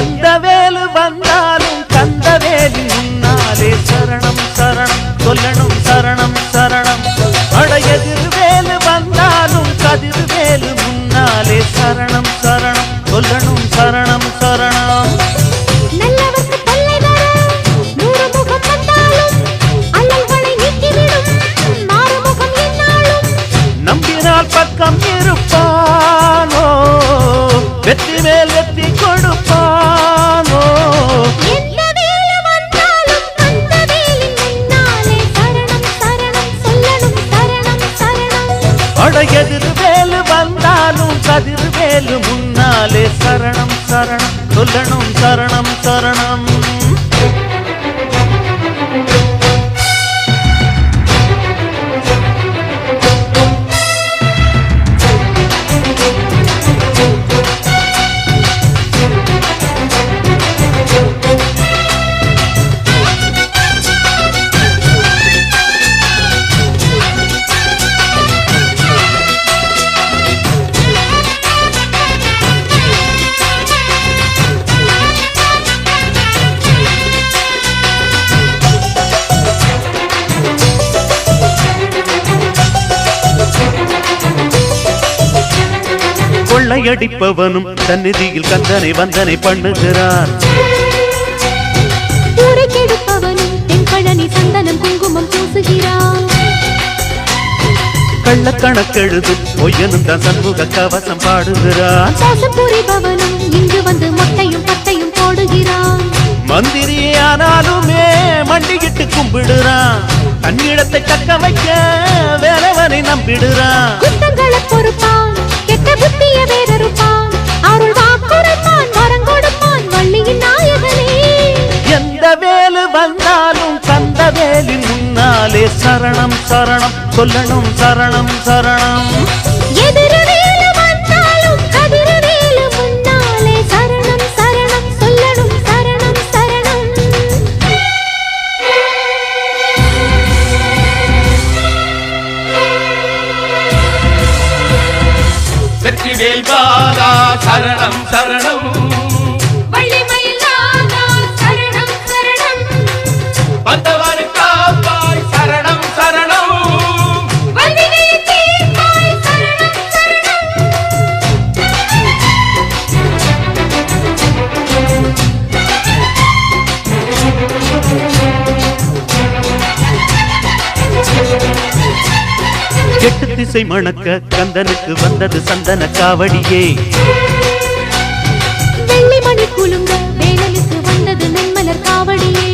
Cuéntame சரணம் வேலு வந்தாலும் கதிர் வேலு முன்னாலே சரணம் சரணம். சொல்லணும் சரணம் சரணம். கொள்ளையடிப்பவனும் சந்நிதியில் கந்தனை வந்தனை பூசுகிறான் கள்ளக்கணக்கெழுது பொய்யனும் தான் சண்முக கவசம் பாடுகிறான் இங்கு வந்து மொட்டையும் பட்டையும் போடுகிறான் மந்திரியானாலுமே மண்டிகிட்டு கும்பிடுறான். தன்னிடத்தை தக்க வைக்க வேறவனை நம்பிடுறான். சரணம் சரணம். சொல்லணும் சரணம் சரணம். எதிரவேலு வந்தாலும் கதிரவேலு முன்னாலே சரணம் சரணம். சொல்லணும் சரணம் சரணம். வெற்றிவேல் பாலா சரணம் சரணம். திசை மணக்க கந்தனுக்கு வந்தது சந்தன காவடியே. வெள்ளிமணி குலுங்க வேலனுக்கு வந்தது நன்மலர் காவடியே.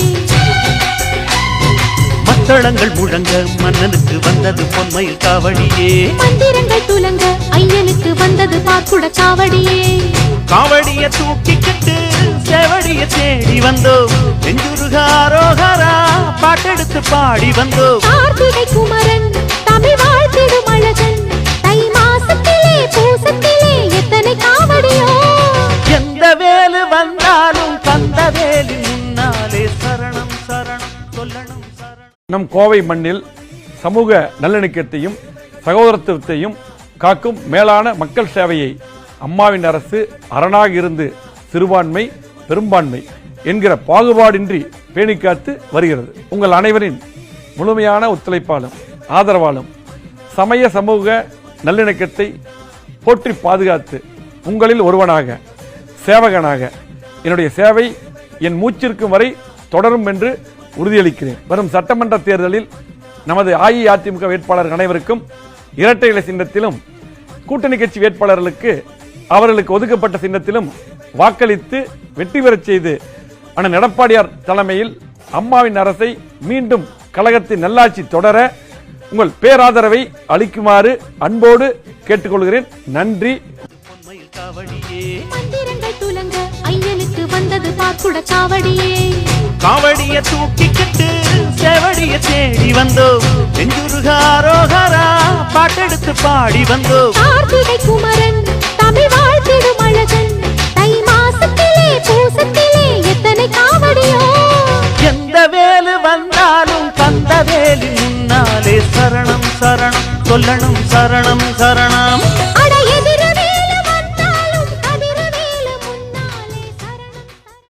மத்தளங்கள் முழங்க மன்னனுக்கு வந்தது பொன்மயில் காவடியே. மந்திரங்கள் துலங்க ஐயனுக்கு வந்தது பாக்குட காவடியே. காவடிய தூக்கிக்கிட்டு செவடிய தேடி வந்தோம். நெஞ்சுருகாரோகரா பாட்டெடுத்து பாடி வந்தோம். கார்த்திகை நம் கோவை மண்ணில் சமூக நல்லிணக்கத்தையும் சகோதரத்துவத்தையும் காக்கும் மேலான மக்கள் சேவையை அம்மாவின் அரசு அரணாக இருந்து சிறுபான்மை பெரும்பான்மை என்கிற பாகுபாடின்றி பேணிக்காத்து வருகிறது. உங்கள் அனைவரின் முழுமையான ஒத்துழைப்பாலும் ஆதரவாலும் சமய சமூக நல்லிணக்கத்தை போற்றி பாதுகாத்து உங்களில் ஒருவனாக சேவகனாக என்னுடைய சேவை என் மூச்சிற்கும் வரை தொடரும் என்று உறுதியளிக்கிறேன். வரும் சட்டமன்ற தேர்தலில் நமது அஇஅதிமுக வேட்பாளர் அனைவருக்கும் இரட்டை இலை சின்னத்திலும் கூட்டணி கட்சி வேட்பாளர்களுக்கு அவர்களுக்கு ஒதுக்கப்பட்ட சின்னத்திலும் வாக்களித்து வெற்றி பெறச் செய்து அண்ணன் எடப்பாடியார் தலைமையில் அம்மாவின் அரசை மீண்டும் கழகத்தின் நல்லாட்சி தொடர உங்கள் பேராதரவை அளிக்குமாறு அன்போடு கேட்டுக்கொள்கிறேன். நன்றி. மந்திரங்கள் துலங்க ஐயனுக்கு வந்தது பார்க்குட காவடியே. காவடிய தூக்கிக்கிட்டு செவடிய தேடி வந்தோம் நெஞ்சுருகாரோகரா பாட்டெடுத்து பாடி வந்தோம் கார்த்திகை குமரன் தமிழ் வாழ்த்திடும் அழகன் தை மாசத்திலே பூசத்திலே எத்தனை காவடியோ. எந்த வேலு வந்தாலும் கந்த வேலி முன்னாலே சரணம் சரணம் சொல்லணும் சரணம் சரணம்.